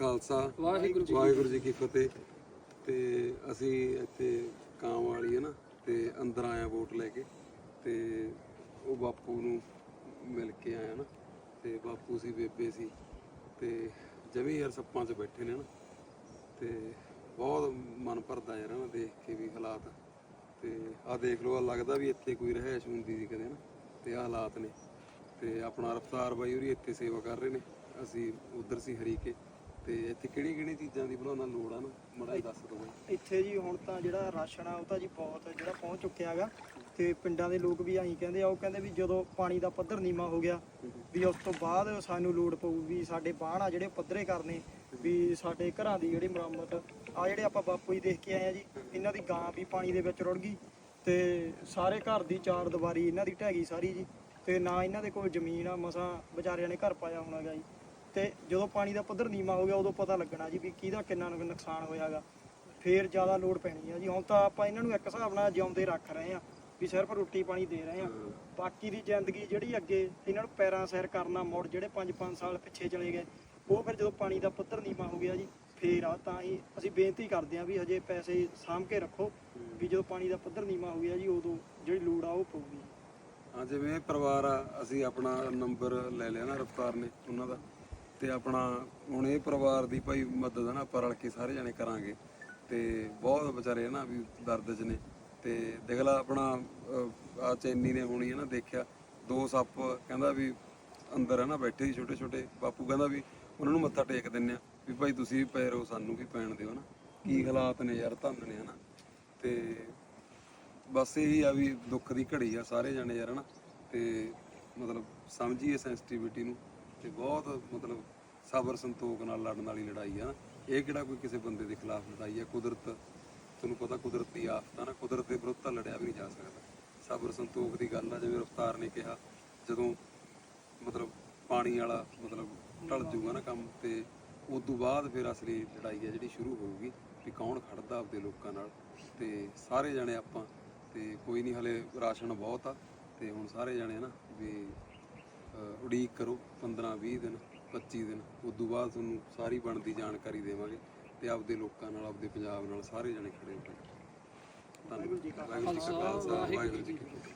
ਖਾਲਸਾ ਵਾਹਿਗੁਰੂ ਜੀ ਵਾਹਿਗੁਰੂ ਜੀ ਕੀ ਫਤਿਹ। ਤੇ ਅਸੀਂ ਇੱਥੇ ਕਾਮ ਵਾਲੀ ਹੈ ਨਾ ਤੇ ਅੰਦਰ ਆਇਆ ਵੋਟ ਲੈ ਕੇ। ਤੇ ਉਹ ਬਾਪੂ ਨੂੰ ਮਿਲ ਕੇ ਆਇਆ ਨਾ। ਤੇ ਬਾਪੂ ਸੀ ਬੇਬੇ ਸੀ। ਤੇ ਜਮੀ ਯਾਰ ਸੱਪਾਂ 'ਚ ਬੈਠੇ ਨੇ ਨਾ। ਤੇ ਬਹੁਤ ਮਨ ਭਰਦਾ ਯਾਰ ਨਾ ਦੇਖ ਕੇ ਵੀ ਹਾਲਾਤ। ਤੇ ਆ ਦੇਖ ਲਓ ਆ ਲੱਗਦਾ ਵੀ ਇੱਥੇ ਕੋਈ ਰਹਿائش ਹੁੰਦੀ ਸੀ ਕਦੇ ਨਾ। ਤੇ ਆ ਹਾਲਾਤ ਨੇ। ਤੇ ਆਪਣਾ ਰਫਤਾਰ ਬਾਈ ਹੋਰੀ ਇੱਥੇ ਸੇਵਾ ਕਰ ਰਹੇ ਨੇ। ਅਸੀਂ ਉਧਰ ਸੀ ਹਰੀਕੇ। ਤੇ ਇੱਥੇ ਕਿਹੜੀ ਕਿਹੜੀ ਚੀਜ਼ਾਂ ਦੀ ਬਣਾਉਣਾ ਲੋੜ ਆ ਨਾ? ਮੜਾ ਦੱਸ ਦਿਓ ਇੱਥੇ ਜੀ ਹੁਣ ਤਾਂ ਜਿਹੜਾ ਰਾਸ਼ਨ ਆ, ਉਹ ਤਾਂ ਜੀ ਬਹੁਤ, ਜਿਹੜਾ ਪਹੁੰਚ ਚੁੱਕਿਆ ਹੈਗਾ ਤੇ ਪਿੰਡਾਂ ਦੇ ਲੋਕ ਵੀ ਆਹੀ ਕਹਿੰਦੇ ਆ, ਉਹ ਕਹਿੰਦੇ ਵੀ ਜਦੋਂ ਪਾਣੀ ਦਾ ਪੱਧਰ ਨੀਵਾ ਹੋ ਗਿਆ, ਵੀ ਉਸ ਤੋਂ ਬਾਅਦ ਸਾਨੂੰ ਲੋੜ ਪਊ ਵੀ ਸਾਡੇ ਬਾਣ ਆ ਜਿਹੜੇ ਪੱਧਰੇ ਕਰਨੇ, ਵੀ ਸਾਡੇ ਘਰਾਂ ਦੀ ਜਿਹੜੀ ਮੁਰੰਮਤ ਆ ਜਿਹੜੇ ਆਪਾਂ ਬਾਪੂ ਜੀ ਦੇਖ ਕੇ ਆਏ ਆ ਜੀ, ਇਹਨਾਂ ਦੀ ਗਾਂ ਵੀ ਪਾਣੀ ਦੇ ਵਿੱਚ ਰੁੜ ਗਈ। ਤੇ ਸਾਰੇ ਘਰ ਦੀ ਚਾਰ ਦੀਵਾਰੀ ਇਹਨਾਂ ਦੀ ਢਹਿ ਗਈ ਸਾਰੀ ਜੀ, ਤੇ ਨਾ ਇਹਨਾਂ ਦੇ ਕੋਲ ਜ਼ਮੀਨ ਆ, ਮਸਾਂ ਵਿਚਾਰਿਆਂ ਨੇ ਘਰ ਪਾਇਆ ਹੋਣਾਗਾ ਜੀ। ਤੇ ਜਦੋਂ ਪਾਣੀ ਦਾ ਪੱਧਰ ਨੀਵਾ ਹੋ ਗਿਆ, ਉਦੋਂ ਪਤਾ ਲੱਗਣਾ ਜੀ ਵੀ ਕਿਹਦਾ ਕਿੰਨਾ ਨੁਕ- ਨੁਕਸਾਨ ਹੋਇਆਗਾ। ਫੇਰ ਜ਼ਿਆਦਾ ਲੋਡ ਪੈਣੀ ਆ ਜੀ। ਹੁਣ ਤਾਂ ਆਪਾਂ ਇਹਨਾਂ ਨੂੰ ਇੱਕ ਹਿਸਾਬ ਨਾਲ ਜਿਉਂਦੇ ਰੱਖ ਰਹੇ ਆ, ਵੀ ਸਿਰਫ ਰੋਟੀ ਪਾਣੀ ਦੇ ਰਹੇ ਆ। ਬਾਕੀ ਦੀ ਜ਼ਿੰਦਗੀ ਜਿਹੜੀ ਅੱਗੇ ਇਹਨਾਂ ਨੂੰ ਪੈਰਾਂ ਸੈਰ ਕਰਨਾ, ਮੁੜ ਜਿਹੜੇ 5-5 ਸਾਲ ਪਿੱਛੇ ਚਲੇ ਗਏ, ਉਹ ਫਿਰ ਜਦੋਂ ਪਾਣੀ ਦਾ ਪੱਧਰ ਨੀਵਾ ਹੋ ਗਿਆ ਜੀ, ਫੇਰ ਆ ਤਾਂ ਹੀ ਅਸੀਂ ਬੇਨਤੀ ਕਰਦੇ ਆ ਵੀ ਹਜੇ ਪੈਸੇ ਸਾਂਭ ਕੇ ਰੱਖੋ, ਵੀ ਜਦੋਂ ਪਾਣੀ ਦਾ ਪੱਧਰ ਨੀਵਾ ਹੋ ਗਿਆ ਜੀ, ਉਦੋਂ ਜਿਹੜੀ ਲੋੜ ਆ ਉਹ ਪਊਗੀ। ਹਾਂ, ਜਿਵੇਂ ਇਹ ਪਰਿਵਾਰ ਆ, ਅਸੀਂ ਆਪਣਾ ਨੰਬਰ ਲੈ ਲਿਆ ਨਾ ਰਫਤਾਰ ਨੇ, ਉਹਨਾਂ ਦਾ। ਤੇ ਆਪਣਾ ਹੁਣ ਇਹ ਪਰਿਵਾਰ ਦੀ ਭਾਈ ਮਦਦ ਹੈ ਨਾ, ਆਪਾਂ ਰਲ ਕੇ ਸਾਰੇ ਜਣੇ ਕਰਾਂਗੇ। ਤੇ ਬਹੁਤ ਵਿਚਾਰੇ ਨਾ ਵੀ ਦਰਦ 'ਚ ਨੇ। ਤੇ ਦੇਖਲਾ ਆਪਣਾ ਆ ਚੈਨੀ ਨੇ ਹੋਣੀ ਹੈ ਨਾ ਦੇਖਿਆ, ਦੋ ਸੱਪ ਕਹਿੰਦਾ ਵੀ ਅੰਦਰ ਹੈ ਨਾ ਬੈਠੇ ਸੀ ਛੋਟੇ ਛੋਟੇ, ਬਾਪੂ ਕਹਿੰਦਾ ਵੀ ਉਹਨਾਂ ਨੂੰ ਮੱਥਾ ਟੇਕ ਦਿੰਨੇ ਆ ਵੀ ਭਾਈ ਤੁਸੀਂ ਵੀ ਪੈ ਰਹੋ ਸਾਨੂੰ ਵੀ ਪੈਣ ਦਿਓ ਨਾ ਕੀ ਹਾਲਾਤ ਨੇ ਯਾਰ, ਧੰਨ ਨੇ ਹਨਾ। ਤੇ ਬਸ ਇਹੀ ਆ ਵੀ ਦੁੱਖ ਦੀ ਘੜੀ ਆ ਸਾਰੇ ਜਾਣੇ ਯਾਰ ਹਨਾ। ਤੇ ਮਤਲਬ ਸਮਝੀਏ ਸੈਂਸਿਟੀਵਿਟੀ ਨੂੰ। ਤੇ ਬਹੁਤ ਮਤਲਬ ਸਬਰ ਸੰਤੋਖ ਨਾਲ ਲੜਨ ਵਾਲੀ ਲੜਾਈ ਆ। ਨਾ। ਇਹ ਕਿਹੜਾ ਕੋਈ ਕਿਸੇ ਬੰਦੇ ਦੇ ਖਿਲਾਫ ਲੜਾਈ ਆ? ਕੁਦਰਤ, ਤੁਹਾਨੂੰ ਪਤਾ ਕੁਦਰਤੀ ਦੀ ਆਫਤ ਆ ਨਾ। ਕੁਦਰਤ ਦੇ ਵਿਰੁੱਧ ਤਾਂ ਲੜਿਆ ਵੀ ਨਹੀਂ ਜਾ ਸਕਦਾ। ਸਬਰ ਸੰਤੋਖ ਦੀ ਗੱਲ ਆ, ਜਿਵੇਂ ਰਫਤਾਰ ਨੇ ਕਿਹਾ, ਜਦੋਂ ਮਤਲਬ ਪਾਣੀ ਵਾਲਾ ਮਤਲਬ ਢਲ ਜੂਗਾ ਨਾ ਕੰਮ ਤੇ ਉਸ ਤੋਂ ਬਾਅਦ ਫਿਰ ਅਸਲੀ ਲੜਾਈ ਆ ਜਿਹੜੀ ਸ਼ੁਰੂ ਹੋਊਗੀ ਵੀ ਕੌਣ ਖੜਦਾ ਆਪਦੇ ਲੋਕਾਂ ਨਾਲ। ਤੇ ਸਾਰੇ ਜਣੇ ਆਪਾਂ, ਤੇ ਕੋਈ ਨਹੀਂ, ਹਲੇ ਰਾਸ਼ਨ ਬਹੁਤ ਆ। ਤੇ ਹੁਣ ਸਾਰੇ ਜਣੇ ਨਾ ਵੀ ਉਡੀਕ ਕਰੋ 15 20 ਦਿਨ 25 ਦਿਨ ਉਸ ਤੋਂ ਬਾਅਦ ਤੁਹਾਨੂੰ ਸਾਰੀ ਬਣਦੀ ਜਾਣਕਾਰੀ ਦੇਵਾਂਗੇ ਤੇ ਆਪਦੇ ਲੋਕਾਂ ਨਾਲ ਆਪਦੇ ਪੰਜਾਬ ਨਾਲ ਸਾਰੇ ਜਣੇ ਖੜੇ ਹੋ ਧੰਨਵਾਦ। ਵਾਹਿਗੁਰੂ ਜੀ ਕਾ ਖਾਲਸਾ ਵਾਹਿਗੁਰੂ ਜੀ ਕੀ ਫਤਿਹ।